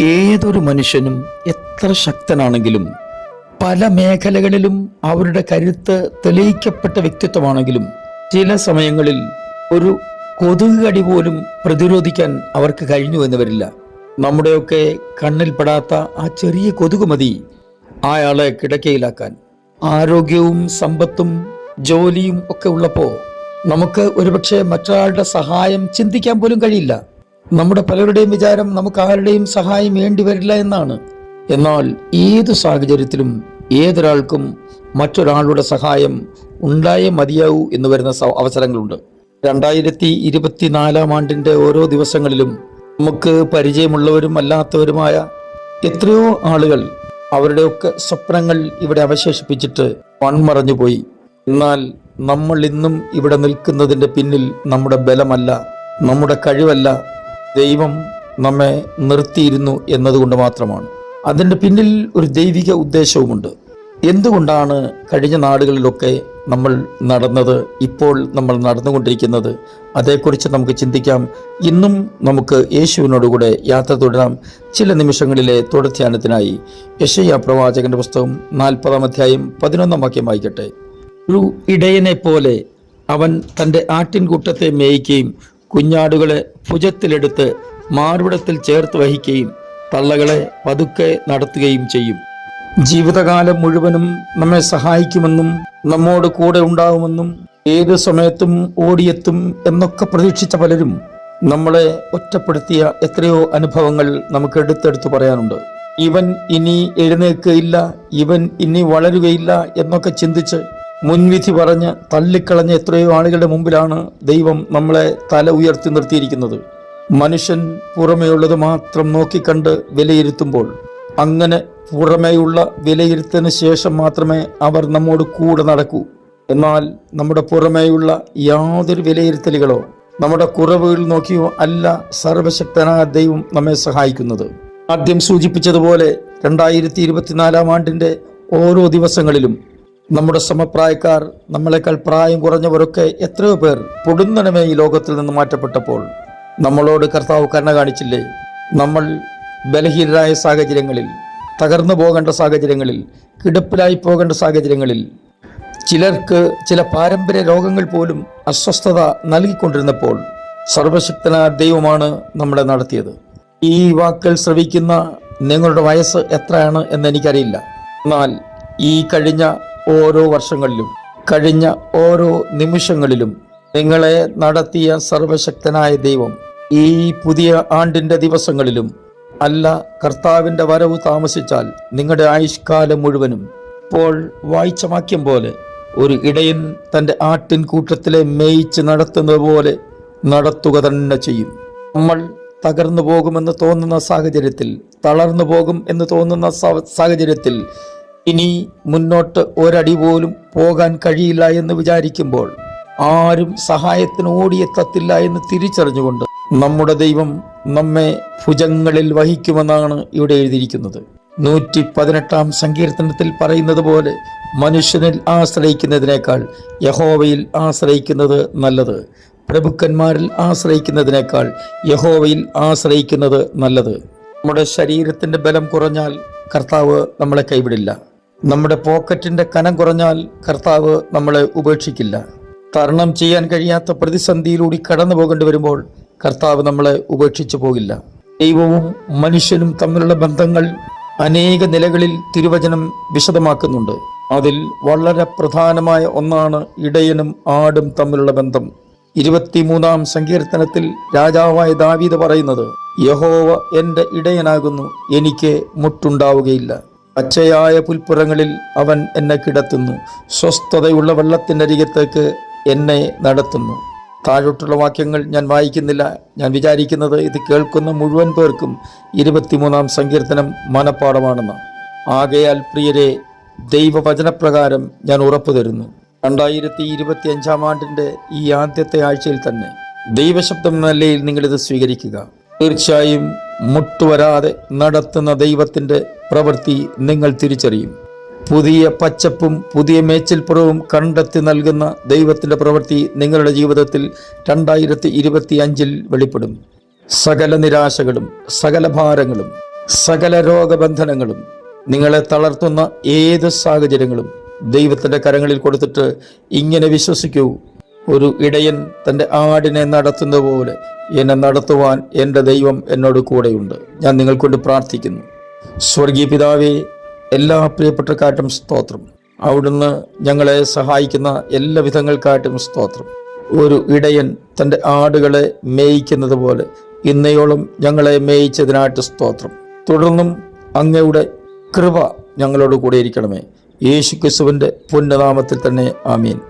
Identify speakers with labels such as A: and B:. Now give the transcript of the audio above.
A: ഏതൊരു മനുഷ്യനും എത്ര ശക്തനാണെങ്കിലും പല മേഖലകളിലും അവരുടെ കരുത്ത് തെളിയിക്കപ്പെട്ട വ്യക്തിത്വമാണെങ്കിലും ചില സമയങ്ങളിൽ ഒരു കൊതുക് കടി പോലും പ്രതിരോധിക്കാൻ അവർക്ക് കഴിഞ്ഞു എന്ന് വരില്ല നമ്മുടെയൊക്കെ കണ്ണിൽപ്പെടാത്ത ആ ചെറിയ കൊതുക് മതി അയാളെ കിടക്കയിലാക്കാൻ. ആരോഗ്യവും സമ്പത്തും ജോലിയും ഒക്കെ ഉള്ളപ്പോൾ നമുക്ക് ഒരുപക്ഷെ മറ്റൊരാളുടെ സഹായം ചിന്തിക്കാൻ പോലും കഴിയില്ല. നമ്മുടെ പലരുടെയും വിചാരം നമുക്ക് ആരുടെയും സഹായം വേണ്ടി വരില്ല എന്നാണ്. എന്നാൽ ഏത് സാഹചര്യത്തിലും ഏതൊരാൾക്കും മറ്റൊരാളുടെ സഹായം ഉണ്ടായേ മതിയാവൂ എന്ന് വരുന്ന അവസരങ്ങളുണ്ട്. രണ്ടായിരത്തി ഇരുപത്തിനാലാം ആണ്ടിന്റെ ഓരോ ദിവസങ്ങളിലും നമുക്ക് പരിചയമുള്ളവരും അല്ലാത്തവരുമായ എത്രയോ ആളുകൾ അവരുടെയൊക്കെ സ്വപ്നങ്ങൾ ഇവിടെ അവശേഷിപ്പിച്ചിട്ട് മൺമറഞ്ഞു പോയി എന്നാൽ നമ്മൾ ഇന്നും ഇവിടെ നിൽക്കുന്നതിന്റെ പിന്നിൽ നമ്മുടെ ബലമല്ല നമ്മുടെ കഴിവല്ല ദൈവം നമ്മെ നിർത്തിയിരുന്നു എന്നതുകൊണ്ട് മാത്രമാണ്. അതിന്റെ പിന്നിൽ ഒരു ദൈവിക ഉദ്ദേശവുമുണ്ട്. എന്തുകൊണ്ടാണ് കഴിഞ്ഞ നാടുകളിലൊക്കെ നമ്മൾ നടന്നത് ഇപ്പോൾ നമ്മൾ നടന്നുകൊണ്ടിരിക്കുന്നത്? അതേക്കുറിച്ച് നമുക്ക് ചിന്തിക്കാം. ഇന്നും നമുക്ക് യേശുവിനോടുകൂടെ യാത്ര തുടരാം. ചില നിമിഷങ്ങളിലെ തുടർധ്യാനത്തിനായി യശയ്യ പ്രവാചകന്റെ പുസ്തകം നാൽപ്പതാം അധ്യായം പതിനൊന്നാം വാക്യം വായിക്കട്ടെ. ഒരു ഇടയനെ പോലെ അവൻ തന്റെ ആട്ടിൻകൂട്ടത്തെ മേയ്ക്കുകയും കുഞ്ഞാടുകളെ ഭുജത്തിലെടുത്ത് മാർവിടത്തിൽ ചേർത്ത് വഹിക്കുകയും തള്ളകളെ പതുക്കെ നടത്തുകയും ചെയ്യും. ജീവിതകാലം മുഴുവനും നമ്മെ സഹായിക്കുമെന്നും നമ്മോട് കൂടെ ഉണ്ടാവുമെന്നും ഏത് സമയത്തും ഓടിയെത്തും എന്നൊക്കെ പ്രതീക്ഷിച്ച പലരും നമ്മളെ ഒറ്റപ്പെടുത്തിയ എത്രയോ അനുഭവങ്ങൾ നമുക്ക് എടുത്തെടുത്ത് പറയാനുണ്ട്. ഇവൻ ഇനി എഴുന്നേൽക്കുകയില്ല ഇവൻ ഇനി വളരുകയില്ല എന്നൊക്കെ ചിന്തിച്ച് മുൻവിധി പറഞ്ഞ് തള്ളിക്കളഞ്ഞ എത്രയോ ആളുകളുടെ മുമ്പിലാണ് ദൈവം നമ്മളെ തല ഉയർത്തി നിർത്തിയിരിക്കുന്നത്. മനുഷ്യൻ പുറമേയുള്ളത് മാത്രം നോക്കിക്കണ്ട് വിലയിരുത്തുമ്പോൾ അങ്ങനെ പുറമേയുള്ള വിലയിരുത്തിന് ശേഷം മാത്രമേ അവർ നമ്മോട് കൂടെ നടക്കൂ. എന്നാൽ നമ്മുടെ പുറമേയുള്ള യാതൊരു വിലയിരുത്തലുകളോ നമ്മുടെ കുറവുകൾ നോക്കിയോ അല്ല സർവശക്തനായ ദൈവം നമ്മെ സഹായിക്കുന്നത്. ആദ്യം സൂചിപ്പിച്ചതുപോലെ രണ്ടായിരത്തി ഇരുപത്തിനാലാം ആണ്ടിന്റെ ഓരോ ദിവസങ്ങളിലും നമ്മുടെ സമപ്രായക്കാർ നമ്മളെക്കാൾ പ്രായം കുറഞ്ഞവരൊക്കെ എത്രയോ പേർ പൊടുന്നനമേ ഈ ലോകത്തിൽ നിന്ന് മാറ്റപ്പെട്ടപ്പോൾ. നമ്മളോട് കർത്താവ് കരുണ കാണിച്ചില്ലേ? നമ്മൾ ബലഹീനരായ സാഹചര്യങ്ങളിൽ തകർന്നു പോകേണ്ട സാഹചര്യങ്ങളിൽ കിടപ്പിലായി പോകേണ്ട സാഹചര്യങ്ങളിൽ ചിലർക്ക് ചില പാരമ്പര്യ രോഗങ്ങൾ പോലും അസ്വസ്ഥത നൽകിക്കൊണ്ടിരുന്നപ്പോൾ സർവശക്തനായ ദൈവമാണ് നമ്മളെ നടത്തിയത്. ഈ വാക്കുകൾ ശ്രവിക്കുന്ന നിങ്ങളുടെ വയസ്സ് എത്രയാണ് എന്ന് എനിക്കറിയില്ല. എന്നാൽ ഈ കഴിഞ്ഞ ഓരോ വർഷങ്ങളിലും കഴിഞ്ഞ ഓരോ നിമിഷങ്ങളിലും നിങ്ങളെ നടത്തിയ സർവശക്തനായ ദൈവം ഈ പുതിയ ആണ്ടിന്റെ ദിവസങ്ങളിലും അല്ല കർത്താവിന്റെ വരവ് താമസിച്ചാൽ നിങ്ങളുടെ ആയുഷ്കാലം മുഴുവനും. ഇപ്പോൾ വായിച്ച വാക്യം പോലെ ഒരു ഇടയൻ തന്റെ ആട്ടിൻ കൂട്ടത്തിലെ മേയിച്ച് നടത്തുന്നത് പോലെ നടത്തുക തന്നെ ചെയ്യും. നമ്മൾ തകർന്നു പോകുമെന്ന് തോന്നുന്ന സാഹചര്യത്തിൽ തളർന്നു പോകും എന്ന് തോന്നുന്ന സാഹചര്യത്തിൽ ഇനി മുന്നോട്ട് ഒരടി പോലും പോകാൻ കഴിയില്ല എന്ന് വിചാരിക്കുമ്പോൾ ആരും സഹായത്തിന് ഓടിയെത്തത്തില്ല എന്ന് തിരിച്ചറിഞ്ഞുകൊണ്ട് നമ്മുടെ ദൈവം നമ്മെ ഭുജങ്ങളിൽ വഹിക്കുമെന്നാണ് ഇവിടെ എഴുതിയിരിക്കുന്നത്. നൂറ്റി പതിനെട്ടാം സങ്കീർത്തനത്തിൽ പറയുന്നത് പോലെ മനുഷ്യനിൽ ആശ്രയിക്കുന്നതിനേക്കാൾ യഹോവയിൽ ആശ്രയിക്കുന്നത് നല്ലത്. പ്രഭുക്കന്മാരിൽ ആശ്രയിക്കുന്നതിനേക്കാൾ യഹോവയിൽ ആശ്രയിക്കുന്നത് നല്ലത്. നമ്മുടെ ശരീരത്തിന്റെ ബലം കുറഞ്ഞാൽ കർത്താവ് നമ്മളെ കൈവിടില്ല. നമ്മുടെ പോക്കറ്റിന്റെ കനം കുറഞ്ഞാൽ കർത്താവ് നമ്മളെ ഉപേക്ഷിക്കില്ല. തരണം ചെയ്യാൻ കഴിയാത്ത പ്രതിസന്ധിയിലൂടെ കടന്നു പോകേണ്ടി വരുമ്പോൾ കർത്താവ് നമ്മളെ ഉപേക്ഷിച്ചു പോകില്ല. ദൈവവും മനുഷ്യനും തമ്മിലുള്ള ബന്ധങ്ങൾ അനേക നിലകളിൽ തിരുവചനം വിശദമാക്കുന്നുണ്ട്. അതിൽ വളരെ പ്രധാനമായ ഒന്നാണ് ഇടയനും ആടും തമ്മിലുള്ള ബന്ധം. ഇരുപത്തിമൂന്നാം സങ്കീർത്തനത്തിൽ രാജാവായ ദാവീദ് പറയുന്നത് യഹോവ എന്റെ ഇടയനാകുന്നു എനിക്ക് മുട്ടുണ്ടാവുകയില്ല. പച്ചയായ പുൽപ്പുറങ്ങളിൽ അവൻ എന്നെ കിടത്തുന്നു. സ്വസ്ഥതയുള്ള വെള്ളത്തിന്റെ അരികത്തേക്ക് എന്നെ നടത്തുന്നു. താഴോട്ടുള്ള വാക്യങ്ങൾ ഞാൻ വായിക്കുന്നില്ല. ഞാൻ വിചാരിക്കുന്നത് ഇത് കേൾക്കുന്ന മുഴുവൻ പേർക്കും ഇരുപത്തിമൂന്നാം സങ്കീർത്തനം മനപ്പാടമാണെന്ന് ആകയാൽ പ്രിയരെ ദൈവവചനപ്രകാരം ഞാൻ ഉറപ്പു തരുന്നു. രണ്ടായിരത്തി ഇരുപത്തി അഞ്ചാം ആണ്ടിന്റെ ഈ ആദ്യത്തെ ആഴ്ചയിൽ തന്നെ ദൈവശബ്ദം നിലയിൽ നിങ്ങളിത് സ്വീകരിക്കുക. തീർച്ചയായും മുട്ടുവരാതെ നടത്തുന്ന ദൈവത്തിന്റെ പ്രവൃത്തി നിങ്ങൾ തിരിച്ചറിയും. പുതിയ പച്ചപ്പും പുതിയ മേച്ചിൽപ്പുറവും കണ്ടെത്തി നൽകുന്ന ദൈവത്തിന്റെ പ്രവൃത്തി നിങ്ങളുടെ ജീവിതത്തിൽ രണ്ടായിരത്തി ഇരുപത്തി അഞ്ചിൽ വെളിപ്പെടും. സകല നിരാശകളും സകല ഭാരങ്ങളും സകല രോഗബന്ധനങ്ങളും നിങ്ങളെ തളർത്തുന്ന ഏത് സാഹചര്യങ്ങളും ദൈവത്തിന്റെ കരങ്ങളിൽ കൊടുത്തിട്ട് ഇങ്ങനെ വിശ്വസിക്കൂ. ഒരു ഇടയൻ തന്റെ ആടിനെ നടത്തുന്ന പോലെ എന്നെ നടത്തുവാൻ എന്റെ ദൈവം എന്നോട് കൂടെയുണ്ട്. ഞാൻ നിങ്ങൾക്കൊണ്ട് പ്രാർത്ഥിക്കുന്നു. സ്വർഗീയ പിതാവേ എല്ലാ പ്രിയപ്പെട്ടക്കാട്ടും സ്തോത്രം. അവിടുന്ന് ഞങ്ങളെ സഹായിക്കുന്ന എല്ലാ വിധങ്ങൾക്കായിട്ടും സ്തോത്രം. ഒരു ഇടയൻ തന്റെ ആടുകളെ മേയിക്കുന്നത് പോലെ ഇന്നയോളം ഞങ്ങളെ മേയിച്ചതിനായിട്ട് സ്തോത്രം. തുടർന്നും അങ്ങയുടെ കൃപ ഞങ്ങളോട് കൂടെ ഇരിക്കണമേ. യേശു ക്രിസ്തുവിന്റെ പുണ്യനാമത്തിൽ തന്നെ ആമീൻ.